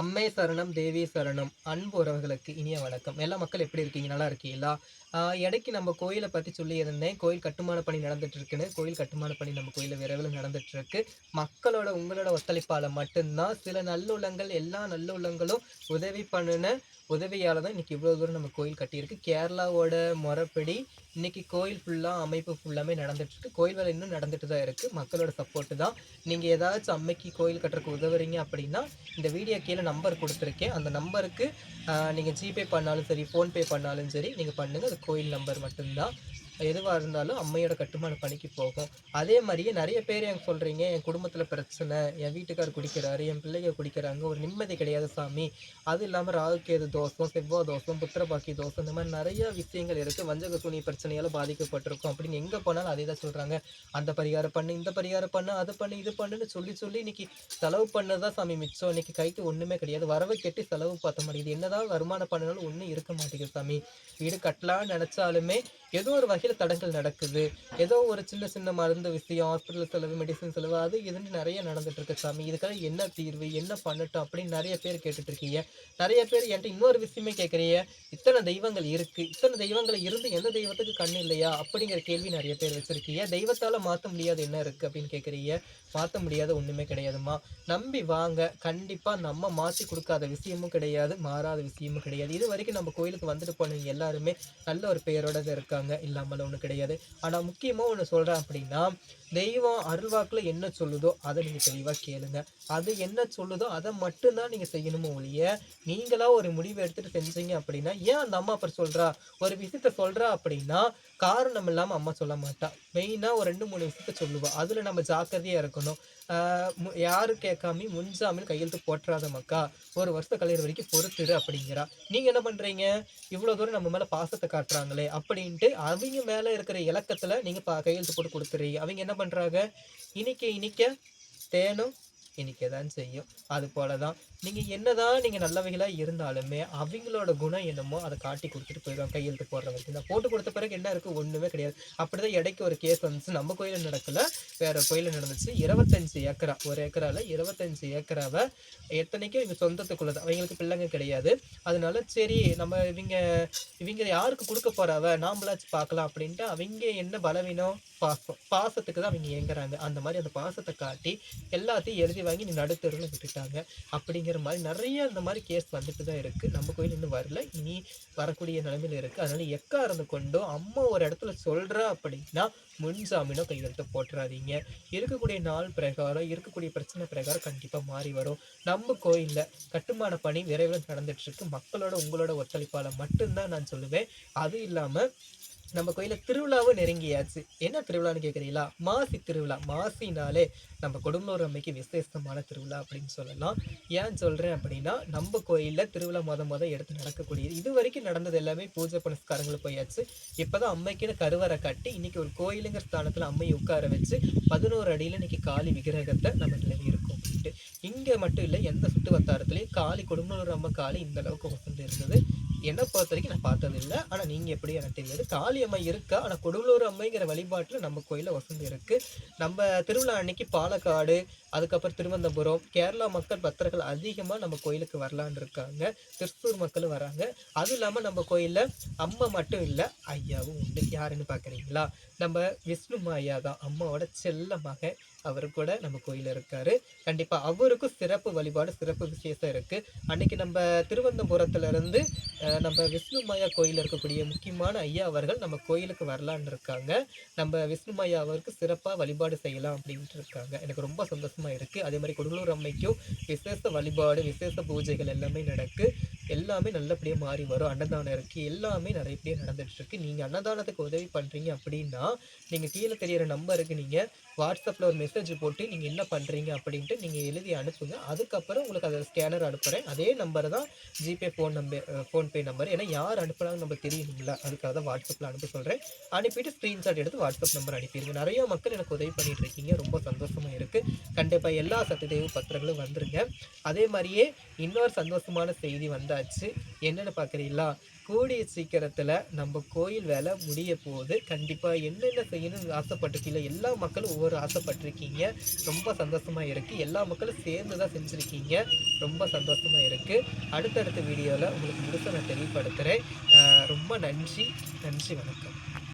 அம்மை சரணம் தேவி சரணம் அன்பு உறவுகளுக்கு இனிய வணக்கம். எல்லா மக்கள் எப்படி இருக்கீங்க? நல்லா இருக்கீங்களா? இடைக்கு நம்ம கோயிலை பற்றி சொல்லியிருந்தேன். கோயில் கட்டுமான பணி நடந்துட்டு இருக்குன்னு கோயில் கட்டுமான பணி நம்ம கோயிலில் விரைவில் நடந்துட்டு இருக்கு மக்களோட உங்களோட ஒத்துழைப்பால் மட்டும்தான் சில நல்லுள்ளங்கள் எல்லா நல்லுள்ளங்களும் உதவி பண்ணின உதவியால் தான் இன்றைக்கி இவ்வளோ தூரம் நம்ம கோயில் கட்டியிருக்கு. கேரளாவோட முறைப்படி இன்னைக்கு கோயில் ஃபுல்லாக அமைப்பு ஃபுல்லாமே நடந்துகிட்ருக்கு கோயில் வேலை இன்னும் நடந்துட்டு தான் இருக்குது மக்களோட சப்போர்ட்டு தான். நீங்கள் ஏதாச்சும் அம்மைக்கு கோயில் கட்டுறதுக்கு உதவுறீங்க அப்படின்னா இந்த வீடியோ கீழே நம்பர் கொடுத்துருக்கேன். அந்த நம்பருக்கு நீங்கள் ஜிபே பண்ணாலும் சரி ஃபோன்பே பண்ணாலும் சரி நீங்கள் பண்ணுங்கள் அது கோயில் நம்பர் மட்டும்தான். எதுவாக இருந்தாலும் அம்மையோட கட்டுமான பணிக்கு போகும். அதே மாதிரியே நிறைய பேர் எனக்கு சொல்கிறீங்க என் குடும்பத்தில் பிரச்சனை என் வீட்டுக்கார் குடிக்கிறாரு என் பிள்ளைங்க குடிக்கிறாங்க ஒரு நிம்மதி கிடையாது சாமி. அது இல்லாமல் ராகுக்கேது தோஷம் செவ்வாய் தோஷம் புத்திரபாக்கி தோஷம் இந்த மாதிரி நிறைய விஷயங்கள் இருக்குது வஞ்சக துணி பிரச்சனையால் பாதிக்கப்பட்டிருக்கும். அப்படின்னு எங்கே போனாலும் அதே தான் சொல்கிறாங்க அந்த பரிகாரம் பண்ணு இந்த பரிகாரம் பண்ணு அதை பண்ணு இது பண்ணுன்னு சொல்லி சொல்லி இன்னைக்கு செலவு பண்ணதான் சாமி மிச்சம். இன்னைக்கு கைக்கு ஒன்றுமே கிடையாது. வரவை கெட்டி செலவு பார்த்த மாட்டேங்குது என்னதான் வருமானம் பண்ணினாலும் ஒன்றும் இருக்க மாட்டேங்குது சாமி. வீடு கட்டலாம்னு நினச்சாலுமே ஏதோ ஒரு வகையில் தடங்கள் நடக்குது. ஏதோ ஒரு சின்ன சின்ன மருந்து விஷயம் ஹாஸ்பிட்டல் செலவு மெடிசன் செலவு அது இதுன்னு நிறைய நடந்துட்டு இருக்கு சாமி. இதுக்காக என்ன தீர்வு என்ன பண்ணட்டும் அப்படின்னு நிறைய பேர் கேட்டுட்டு இருக்கீங்க நிறைய பேர் என்கிட்ட இன்னொரு விஷயமே கேட்குறீங்க. இத்தனை தெய்வங்கள் இருக்கு. இத்தனை தெய்வங்கள் இருந்து எந்த தெய்வத்துக்கு கண்ணு இல்லையா அப்படிங்கிற கேள்வி நிறைய பேர் வச்சிருக்கீங்க. தெய்வத்தால் மாற்ற முடியாது என்ன இருக்கு அப்படின்னு கேட்குறீங்க. மாற்ற முடியாத ஒன்றுமே கிடையாதும்மா. நம்பி வாங்க. கண்டிப்பாக நம்ம மாற்றி கொடுக்காத விஷயமும் கிடையாது. மாறாத விஷயமும் கிடையாது. இது வரைக்கும் நம்ம கோயிலுக்கு வந்துட்டு போனவங்க எல்லாருமே நல்ல ஒரு பெயரோட இருக்காங்க. இல்லாமல் ஒன்றும் கிடையாது. ஆனால் முக்கியமாக ஒன்று சொல்கிறேன் அப்படின்னா தெய்வம் அருள்வாக்கில் என்ன சொல்லுதோ அதை நீங்கள் தெளிவாக கேளுங்க. அது என்ன சொல்லுதோ அதை மட்டும்தான் நீங்கள் செய்யணுமோ ஒழிய நீங்களா ஒரு முடிவு எடுத்துட்டு செஞ்சீங்க அப்படின்னா ஏன் அந்த அம்மா அப்புறம் சொல்கிறா ஒரு விஷயத்த சொல்கிறா அப்படின்னா காரணம் இல்லாமல் அம்மா சொல்ல மாட்டா. மெயினாக ஒரு ரெண்டு மூணு விஷயத்த சொல்லுவாள் அதில் நம்ம ஜாக்கிரதையாக இருக்கணும். யாரும் கேட்காம முன்ஜாமீன் கையெழுத்து போட்டுறாத மக்கா ஒரு வருஷம் கலையிற வரைக்கும் பொறுத்துரு அப்படிங்கிறா. நீங்கள் என்ன பண்ணுறீங்க இவ்வளோ தூரம் நம்ம மேலே பாசத்தை காட்டுறாங்களே அப்படின்ட்டு அவங்க மேலே இருக்கிற இலக்கத்தில் நீங்கள் பா கையெழுத்து போட்டு கொடுத்துறீங்க அவங்க என்ன பண்ணுறாங்க இனிக்க இனிக்க தேனும் இனிக்க தான் செய்யும். அது போல தான் நீங்கள் என்னதான் நீங்கள் நல்லவைகளாக இருந்தாலுமே அவங்களோட குணம் என்னமோ அதை காட்டி கொடுத்துட்டு போயிடுவாங்க. கையெழுத்து போடுற வரைக்கும் தான் போட்டு கொடுத்த பிறகு என்ன இருக்குது ஒன்றுமே கிடையாது. அப்படிதான் இடைக்கு ஒரு கேஸ் வந்துச்சு. நம்ம கோயிலில் நடக்கல. வேறு கோயிலில் நடந்துச்சு. இருபத்தஞ்சு ஏக்கரா ஒரு ஏக்கரால இருபத்தஞ்சு ஏக்கராவை எத்தனைக்கும் இவங்க சொந்தத்துக்குள்ளது அவங்களுக்கு பிள்ளைங்க கிடையாது. அதனால சரி நம்ம இவங்க இவங்க யாருக்கு கொடுக்க போறாவ? நாமளாச்சும் பார்க்கலாம் அப்படின்ட்டு அவங்க என்ன பலவீனம்? பாசம். பாசத்துக்கு தான் அவங்க ஏங்குறாங்க அந்த மாதிரி அந்த பாசத்தை காட்டி எல்லாத்தையும் எழுதி வாங்கி நீ நடுத்தருவில் விட்டுட்டாங்க. அப்படிங்கிற மாதிரி நிறைய இந்த மாதிரி கேஸ் வந்துட்டு தான் இருக்குது நம்ம கோயில் இன்னும் வரல. இனி வரக்கூடிய நிலைமையில இருக்குது அதனால் எக்காரணம் கொண்டோ அம்மா ஒரு இடத்துல சொல்கிறா அப்படின்னா முன்ஜாமீனோ கையெழுத்து போட்டுறாதீங்க. இருக்கக்கூடிய நாள் பிரகாரம் இருக்கக்கூடிய பிரச்சனை பிரகாரம் கண்டிப்பாக மாறி வரும். நம்ம கோயிலில் கட்டுமான பணி விரைவில் நடந்துட்டுருக்கு மக்களோட உங்களோட ஒத்துழைப்பால் மட்டும்தான் நான் சொல்லுவேன். அது இல்லாமல் நம்ம கோயிலில் திருவிழாவும் நெருங்கியாச்சு. என்ன திருவிழான்னு கேட்குறீங்களா மாசி திருவிழா. மாசினாலே நம்ம கொடும்பலூர் அம்மைக்கு விசேஷமான திருவிழா அப்படின்னு சொல்லலாம். ஏன் சொல்கிறேன் அப்படின்னா நம்ம கோயிலில் திருவிழா மொதல் மொதல் எடுத்து நடக்கக்கூடியது. இது வரைக்கும் நடந்தது எல்லாமே பூஜை புனஸ்காரங்கள் போயாச்சு. இப்போ தான் அம்மைக்குன்னு கருவறை கட்டி இன்றைக்கி ஒரு கோயிலுங்கிற ஸ்தானத்தில் அம்மையை உட்கார வச்சு பதினோரு அடியில் இன்னைக்கு காளி விக்கிரகத்தை நம்ம நிலவி அப்படின்ட்டு இங்கே மட்டும் இல்லை எந்த சுட்டு வட்டாரத்துலேயும் காளி கொடும்பலூர் அம்மா காளி இந்த அளவுக்கு வசந்து இருந்தது. என்னை பொறுத்த வரைக்கும் நான் பார்த்தது இல்லை ஆனால் நீங்கள் எப்படி எனக்கு தெரியாது. காளி அம்மை இருக்கா? ஆனால் கொடுமலூர் அம்மைங்கிற வழிபாட்டில் நம்ம கோயிலில் வசந்து இருக்குது நம்ம திருவிழா அன்னைக்கு பாலக்காடு அதுக்கப்புறம் திருவனந்தபுரம் கேரளா மக்கள் பக்தர்கள் அதிகமாக நம்ம கோயிலுக்கு வரலான்னு இருக்காங்க. திருப்பூர் மக்களும் வராங்க. அதுவும் இல்லாமல் நம்ம கோயிலில் அம்மா மட்டும் இல்லை ஐயாவும் உண்டு. யாருன்னு பார்க்குறீங்களா நம்ம விஷ்ணு ஐயா தான் அம்மாவோட செல்ல மகன். அவர் கூட நம்ம கோயிலில் இருக்கார். கண்டிப்பாக அவருக்கும் சிறப்பு வழிபாடு சிறப்பு விசேஷம் இருக்குது அன்றைக்கி நம்ம திருவனந்தபுரத்துலேருந்து நம்ம விஷ்ணுமாயா கோயில் இருக்கக்கூடிய முக்கியமான ஐயா அவர்கள் நம்ம கோயிலுக்கு வரலான்னு இருக்காங்க. நம்ம விஷ்ணுமாயா அவருக்கு சிறப்பாக வழிபாடு செய்யலாம் அப்படின்ட்டு இருக்காங்க. எனக்கு ரொம்ப சந்தோஷமாக இருக்குது அதே மாதிரி குடலூர் அம்மைக்கும் விசேஷ வழிபாடு விசேஷ பூஜைகள் எல்லாமே நடக்கு. எல்லாமே நல்லபடியாக மாறி வரும். அன்னதானம் இருக்கு எல்லாமே நிறையபடியாக நடந்துட்டு இருக்கு நீங்க அன்னதானத்துக்கு உதவி பண்றீங்க அப்படின்னா நீங்க கீழே தெரியிற நம்பருக்கு நீங்க வாட்ஸ்அப்பில் ஒரு மெசேஜ் போட்டு நீங்கள் என்ன பண்ணுறீங்க அப்படின்ட்டு நீங்கள் எழுதி அனுப்புங்க. அதுக்கப்புறம் உங்களுக்கு அதை ஸ்கேனர் அனுப்புகிறேன் அதே நம்பர் தான் GPay phone number PhonePe number ஏன்னா யார் அனுப்பினாலும் நம்ம தெரியணுங்களா அதுக்காக தான் வாட்ஸ்அப்பில் அனுப்ப சொல்கிறேன் அனுப்பிட்டு ஸ்க்ரீன்ஷாட் எடுத்து வாட்ஸ்அப் நம்பர் அனுப்பிடுங்க. நிறைய மக்கள் எனக்கு உதவி பண்ணிட்டு இருக்கீங்க ரொம்ப சந்தோஷமாக இருக்குது கண்டிப்பாக எல்லா சத்தியதேவ பத்திரங்களும் வந்துருங்க. அதே மாதிரியே இன்னொரு சந்தோஷமான செய்தி வந்தாச்சு. என்னென்னு பார்க்குறீங்களா? கூடிய சீக்கிரத்தில் நம்ம கோயில் வேலை முடிய போகுது. கண்டிப்பாக என்னென்ன செய்யணும்னு ஆசைப்பட்டிருக்கீங்களோ எல்லா மக்களும் ஒவ்வொரு ஆசைப்பட்டிருக்கீங்க. ரொம்ப சந்தோஷமாக இருக்குது எல்லா மக்களும் சேர்ந்து தான் செஞ்சுருக்கீங்க. ரொம்ப சந்தோஷமாக இருக்குது அடுத்தடுத்த வீடியோவில் உங்களுக்கு முழுசாக நான் தெளிவுபடுத்துகிறேன் ரொம்ப நன்றி. நன்றி வணக்கம்.